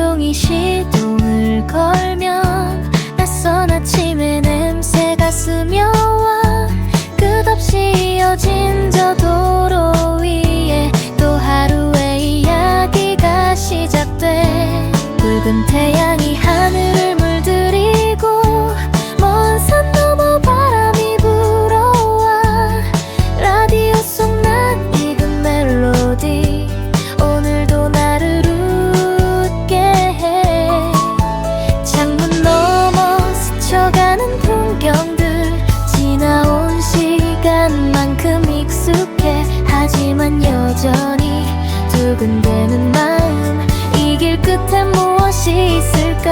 조용히 시동을 걸면 낯선 아침의 냄새가 스며와. 끝없이 이어진 저 도로 위에 또 하루의 이야기가 시작돼. 붉은 태양이 하늘을 어근대는 마음 이 길 끝에 무엇이 있을까?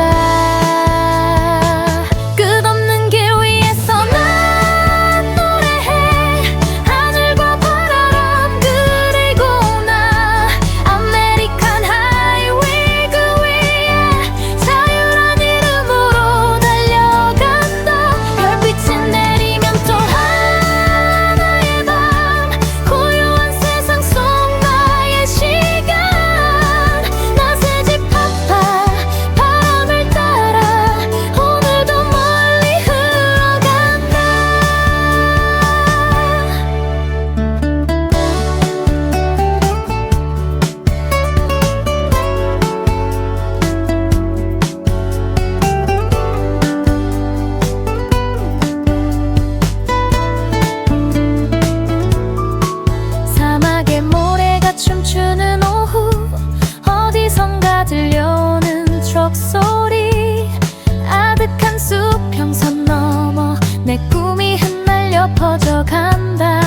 퍼져간다.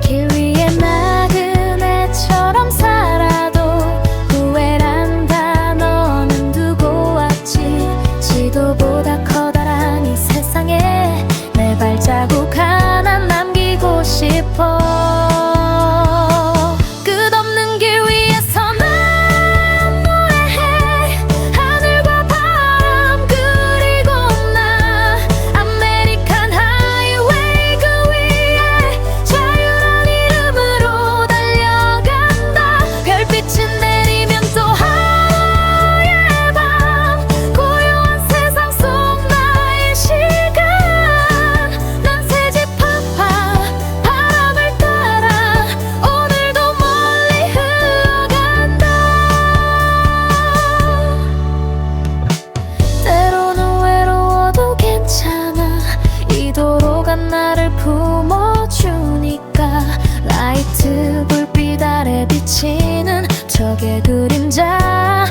길 위에 나그네처럼 살아도 후회란다 너는 두고 왔지. 지도보다 커다란 이 세상에 내 발자국 하나 남기고 싶어. 화이트 불빛 아래 비치는 저의 그림자.